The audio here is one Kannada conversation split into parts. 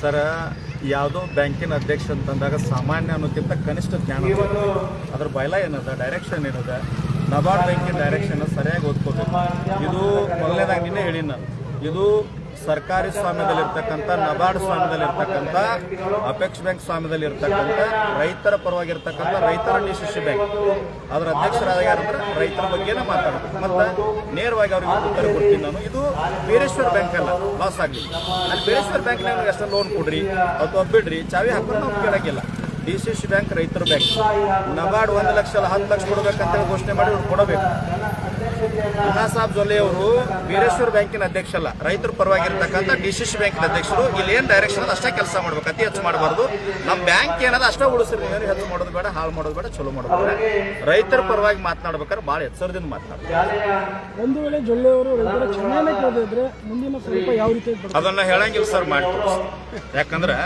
ಸರ, ಯಾವುದೋ ಬ್ಯಾಂಕಿನ ಅಧ್ಯಕ್ಷ ಅಂತಂದಾಗ ಸಾಮಾನ್ಯ ಅನ್ನೋಕ್ಕಿಂತ ಕನಿಷ್ಠ ಜ್ಞಾನ. ಅದ್ರ ಬಯಲ ಏನದ? ಡೈರೆಕ್ಷನ್ ಏನದ? ನಬಾರ್ಡ್ ಬ್ಯಾಂಕಿನ ಡೈರೆಕ್ಷನ್ ಸರಿಯಾಗಿ ಓದ್ಕೋಬೇಕು. ಇದು ಮೊದಲನೇದಾಗಿ ನಿನ್ನೆ ಹೇಳಿ ನಾನು ಇದು ಸರ್ಕಾರಿ ಸ್ವಾಮ್ಯದಲ್ಲಿರ್ತಕ್ಕಂಥ, ನಬಾರ್ಡ್ ಸ್ವಾಮ್ಯದಲ್ಲಿರ್ತಕ್ಕಂಥ, ಅಪೆಕ್ಸ್ ಬ್ಯಾಂಕ್ ಸ್ವಾಮ್ಯದಲ್ಲಿರ್ತಕ್ಕಂಥ, ರೈತರ ಪರವಾಗಿರ್ತಕ್ಕಂಥ ರೈತರ ಸಿ ಬ್ಯಾಂಕ್. ಅದರ ಅಧ್ಯಕ್ಷರಾದ ಯಾರಂದ್ರೆ ರೈತರ ಬಗ್ಗೆನೇ ಮಾತಾಡೋದು ಮತ್ತೆ ನೇರವಾಗಿ ಅವ್ರಿಗೆ ಉತ್ತರ ಕೊಡ್ತೀನಿ ನಾನು. ಇದು ಬೀರೇಶ್ವರ ಬ್ಯಾಂಕ್ ಅಲ್ಲ ಲಾಸ್ ಆಗಲಿ. ಅಲ್ಲಿ ಬೀರೇಶ್ವರ ಬ್ಯಾಂಕ್ನಾಗ ಎಷ್ಟು ಲೋನ್ ಕೊಡ್ರಿ, ಅಥವಾ ಬಿಡ್ರಿ ಚಾವಿ ಹಾಕೊಂಡು ನಾವು ಕೇಳೋಕ್ಕಿಲ್ಲ. ಡಿ ಸಿ ಸಿ ಬ್ಯಾಂಕ್ ರೈತರ ಬ್ಯಾಂಕ್. ನಬಾರ್ಡ್ ಒಂದು ಲಕ್ಷ, ಹತ್ತು ಲಕ್ಷ ಕೊಡ್ಬೇಕಂತ ಘೋಷಣೆ ಮಾಡಿ ಕೊಡಬೇಕು. ಅಣ್ಣಾ ಸಾಬ್ ಜೊಲ್ಲೆ ಅವರು ವೀರೇಶ್ವರ ಬ್ಯಾಂಕಿನ ಅಧ್ಯಕ್ಷ ಅಲ್ಲ ರೈತರ ಪರವಾಗಿರ್ತಕ್ಕಂಥ ಡಿ ಸಿ ಸಿ ಬ್ಯಾಂಕಿನ ಅಧ್ಯಕ್ಷರು. ಇಲ್ಲಿ ಏನು ಡೈರೆಕ್ಷನ್ ಅದ ಅಷ್ಟೇ ಕೆಲಸ ಮಾಡ್ಬೇಕು. ಅತಿ ಹೆಚ್ಚು ಮಾಡಬಾರ್ದು. ನಮ್ಮ ಬ್ಯಾಂಕ್ ಏನದ ಅಷ್ಟೇ ಉಳಿಸ್ರಿ. ಏನು ಹೆಚ್ಚು ಮಾಡೋದು ಬೇಡ ಹಾಳು ಮಾಡೋದು ಬೇಡ ಚಲೋ ಮಾಡೋದು ಬೇಡ. ರೈತರ ಪರವಾಗಿ ಮಾತನಾಡ್ಬೇಕಾದ್ರೆ ಭಾಳ ಎಚ್ಚರದಿಂದ ಮಾತನಾಡ್ತಾರೆ ಒಂದು ವೇಳೆ ಜೊಲ್ಲೆ ಅವರು ಮುಂದಿನ ಸ್ವಲ್ಪ ಯಾವ ರೀತಿ ಅದನ್ನ ಹೇಳಂಗಿಲ್ಲ ಸರ್ ಮಾಡಿ ಯಾಕಂದ್ರೆ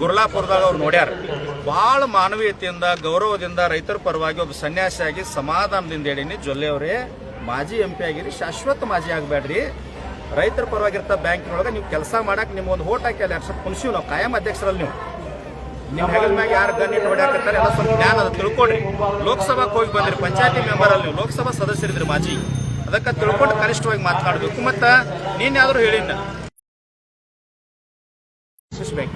ಗುರ್ಲಾಪುರದಾಗ ಅವ್ರು ನೋಡ್ಯಾರ. ಭಾಳ ಮಾನವೀಯತೆಯಿಂದ ಗೌರವದಿಂದ ರೈತರ ಪರವಾಗಿ ಒಬ್ಬ ಸನ್ಯಾಸಿಯಾಗಿ ಸಮಾಧಾನದಿಂದ ಹೇಳಿನಿ. ಜೊಲ್ಲೆ ಅವರೇ ಮಾಜಿ ಎಂ ಆಗಿರಿ, ಶಾಶ್ವತ ಮಾಜಿ ಆಗಬೇಡ್ರಿ ರೈತರ ಪರವಾಗಿರ್ತ ಬ್ಯಾಂಕಿನೊಳಗೆ ನೀವು ಕೆಲಸ ಮಾಡಕ್ಕೆ ನಿಮ್ಗೆ ಒಂದು ಓಟ್ ಹಾಕಿ ಅಲ್ಲಿ ಕುಣಿಸಿವಿ ನಾವು, ಕಾಯಂ ಅಧ್ಯಕ್ಷರಲ್ಲಿ ನೀವು. ನಿಮ್ಮ ಹೆಗಲ್ ಮ್ಯಾಗ ಯಾರು ಗಣ್ಯ ನೋಡ್ಯಾಕತ್ತಾರೆ ಎಲ್ಲ ಸ್ವಲ್ಪ ಜ್ಞಾನ ಅದ ತಿಳ್ಕೊಡ್ರಿ ಲೋಕಸಭಾಕ್ಕೆ ಹೋಗಿ ಬಂದ್ರಿ, ಪಂಚಾಯತಿ ಮೆಂಬರ್ ಅಲ್ಲಿ ನೀವು, ಲೋಕಸಭಾ ಸದಸ್ಯರಿದ್ರಿ ಮಾಜಿ. ಅದಕ್ಕೆ ತಿಳ್ಕೊಂಡು ಕನಿಷ್ಠವಾಗಿ ಮಾತನಾಡಬೇಕು. ಮತ್ತು ನೀನು ಯಾವ್ದಾರು ಹೇಳಿನ ಬ್ಯಾಂಕ್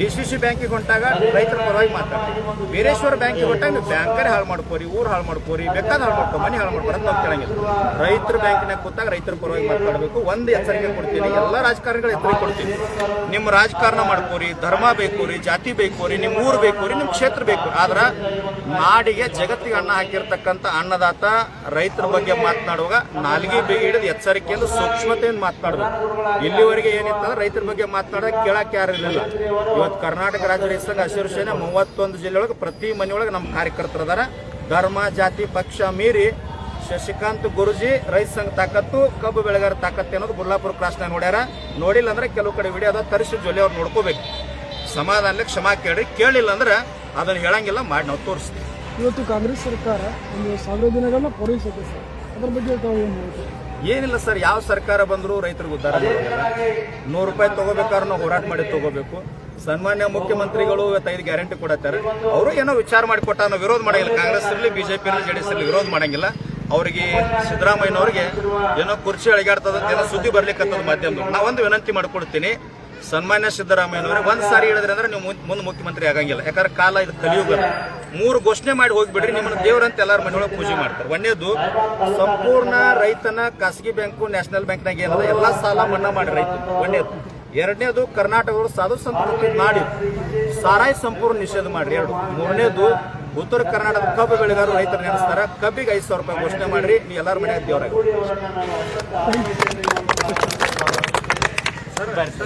ಡಿ ಸಿ ಸಿ ಬ್ಯಾಂಕಿಗೆ ಹೊಂಟಾಗ ರೈತರ ಪರವಾಗಿ ಮಾತಾಡ್ತೀವಿ. ವೀರೇಶ್ವರ ಬ್ಯಾಂಕಿಗೆ ಹೊಂಟಾಗ ನೀವು ಬ್ಯಾಂಕರ್ ಹಾಳು ಮಾಡ್ಕೋರಿ, ಊರು ಹಾಳು ಮಾಡ್ಕೋರಿ ಬೇಕಾದ ಹಾಳು ಮಾಡ್ಕೋ, ಮನೆ ಹಾಳು ಮಾಡ್ಕೊಡೋದು ನಾವು ಕೇಳಂಗಿಲ್ಲ. ರೈತರ ಬ್ಯಾಂಕಿನಾಗ ಕೂತಾಗ ರೈತರ ಪರವಾಗಿ ಮಾತಾಡಬೇಕು. ಒಂದು ಎಚ್ಚರಿಕೆ ಕೊಡ್ತೀನಿ, ಎಲ್ಲ ರಾಜಕಾರಣಿಗಳು ಎಚ್ಚರಿಕೆ ಕೊಡ್ತೀನಿ. ನಿಮ್ಮ ರಾಜಕಾರಣ ಮಾಡ್ಕೋರಿ, ಧರ್ಮ ಬೇಕು ಜಾತಿ ಬೇಕು ನಿಮ್ಮ ಊರು ಬೇಕು ನಿಮ್ಮ ಕ್ಷೇತ್ರ ಬೇಕು ಆದ್ರೆ ನಾಡಿಗೆ ಜಗತ್ತಿಗೆ ಅನ್ನ ಹಾಕಿರ್ತಕ್ಕಂಥ ಅನ್ನದಾತ ರೈತರ ಬಗ್ಗೆ ಮಾತನಾಡುವಾಗ ನಾಲ್ಗೆ ಬೇಗ ಹಿಡಿದು ಎಚ್ಚರಿಕೆಯಿಂದ ಸೂಕ್ಷ್ಮತೆಯಿಂದ ಮಾತನಾಡಬೇಕು. ಇಲ್ಲಿವರೆಗೆ ಏನಿತ್ತಂದ್ರೆ ರೈತರ ಬಗ್ಗೆ ಮಾತನಾಡೋಕೆ ಕೇಳಕ್ಕೆ ಯಾರು ಇರಲಿಲ್ಲ. ಇವತ್ತು ಕರ್ನಾಟಕ ರಾಜ್ಯ ರೈತ ಸಂಘ ಹಸಿರು ಸೇನೆ ಮೂವತ್ತೊಂದು ಜಿಲ್ಲೆಯೊಳಗೆ ಪ್ರತಿ ಮನೆಯೊಳಗೆ ನಮ್ಮ ಕಾರ್ಯಕರ್ತರು ಅದಾರ. ಧರ್ಮ, ಜಾತಿ, ಪಕ್ಷ ಮೀರಿ ಶಶಿಕಾಂತ್ ಗುರುಜಿ ರೈತ ಸಂಘ ತಾಕತ್ತು, ಕಬ್ಬು ಬೆಳೆಗಾರ ತಾಕತ್ತು ಅನ್ನೋದು ಬುಲ್ಲಾಪುರ ಕ್ರಾಸ್ನಾಗ ನೋಡ್ಯಾರ. ನೋಡಿಲ್ಲ ಅಂದ್ರೆ ಕೆಲವು ಕಡೆ ವಿಡಿಯೋ ಅದ, ತರಿಸಿ ಜೊಲೆ ಅವ್ರು ನೋಡ್ಕೋಬೇಕು. ಸಮಾಧಾನಕ್ಕೆ ಕ್ಷಮಾ ಕೇಳಿ ಕೇಳಿಲ್ಲ ಅಂದ್ರೆ ಅದನ್ನ ಹೇಳಂಗಿಲ್ಲ, ಮಾಡಿ ನಾವು ತೋರಿಸ್ತೀವಿ. ಇವತ್ತು ಕಾಂಗ್ರೆಸ್ ಸರ್ಕಾರ ಒಂದು ಸಾವಿರ ದಿನಗಳನ್ನ ಪೂರೈಸುತ್ತೆ ಸರ್ ಅದ್ರ ಬಗ್ಗೆ ತಾವು ಏನು ಏನಿಲ್ಲ ಸರ್ ಯಾವ ಸರ್ಕಾರ ಬಂದರೂ ರೈತರಿಗೆ ಉದ್ದಾರ ನೂರು ರೂಪಾಯಿ ತಗೋಬೇಕಾದ್ರೆ ನಾವು ಹೋರಾಟ ಮಾಡಿ ತಗೋಬೇಕು. ಸನ್ಮಾನ್ಯ ಮುಖ್ಯಮಂತ್ರಿಗಳು ಇವತ್ತೈದು ಗ್ಯಾರಂಟಿ ಕೊಡತ್ತಾರೆ. ಅವರು ಏನೋ ವಿಚಾರ ಮಾಡಿ ಕೊಟ್ಟ ನಾವು ವಿರೋಧ ಮಾಡಂಗಿಲ್ಲ. ಕಾಂಗ್ರೆಸ್ ಇರಲಿ ಬಿಜೆಪಿ ಇರಲಿ ಜೆ ಡಿ ಎಸ್ ಇರಲಿ ವಿರೋಧ ಮಾಡಂಗಿಲ್ಲ. ಅವರಿಗೆ ಸಿದ್ದರಾಮಯ್ಯನವ್ರಿಗೆ ಏನೋ ಕುರ್ಚಿ ಅಳಿಗಾಡ್ತದ ಏನೋ ಸುದ್ದಿ ಮಾಧ್ಯಮದವ್ರು. ನಾ ಒಂದು ವಿನಂತಿ ಮಾಡ್ಕೊಡ್ತೀನಿ. ಸನ್ಮಾನ್ಯ ಸಿದ್ದರಾಮಯ್ಯನವ್ರೆ, ಒಂದ್ ಸಾರಿ ಹೇಳಿದ್ರೆ ಅಂದ್ರೆ ನೀವು ಮುಂದ್- ಮುಖ್ಯಮಂತ್ರಿ ಆಗಂಗಿಲ್ಲ. ಯಾಕಂದ್ರೆ ಕಾಲ ಇದು ಕಲಿಯುಗ ಮೂರು ಘೋಷಣೆ ಮಾಡಿ ಹೋಗ್ಬಿಡ್ರಿ, ನಿಮ್ಮನ್ನ ದೇವರಂತ ಎಲ್ಲರ ಮನೆಯೊಳಗೆ ಪೂಜೆ ಮಾಡ್ತಾರೆ. ಒಂದೇದು, ಸಂಪೂರ್ಣ ರೈತನ ಖಾಸಗಿ ಬ್ಯಾಂಕು, ನ್ಯಾಷನಲ್ ಬ್ಯಾಂಕ್ನಾಗ ಏನದ, ಎಲ್ಲಾ ಸಾಲ ಮನ್ನಾ ಮಾಡಿ ರೈತ ಒಂದೇದು. ಎರಡನೇದು, ಕರ್ನಾಟಕದವರು ಸಾಧು ಸಂಪೂರ್ಣ ಮಾಡಿ, ಸಾರಾಯಿ ಸಂಪೂರ್ಣ ನಿಷೇಧ ಮಾಡ್ರಿ. ಎರಡು. ಮೂರನೇದು, ಉತ್ತರ ಕರ್ನಾಟಕದ ಕಬ್ಬು ಬೆಳೆಗಾರರು ರೈತರು ನೆನೆಸ್ತಾರ. ಕಬ್ಬಿಗೆ ಐದು ಸಾವಿರ ರೂಪಾಯಿ ಘೋಷಣೆ ಮಾಡ್ರಿ, ನೀವು ಎಲ್ಲಾರ ಮನೆಯಾಗ ದೇವರಾಗ. Ver.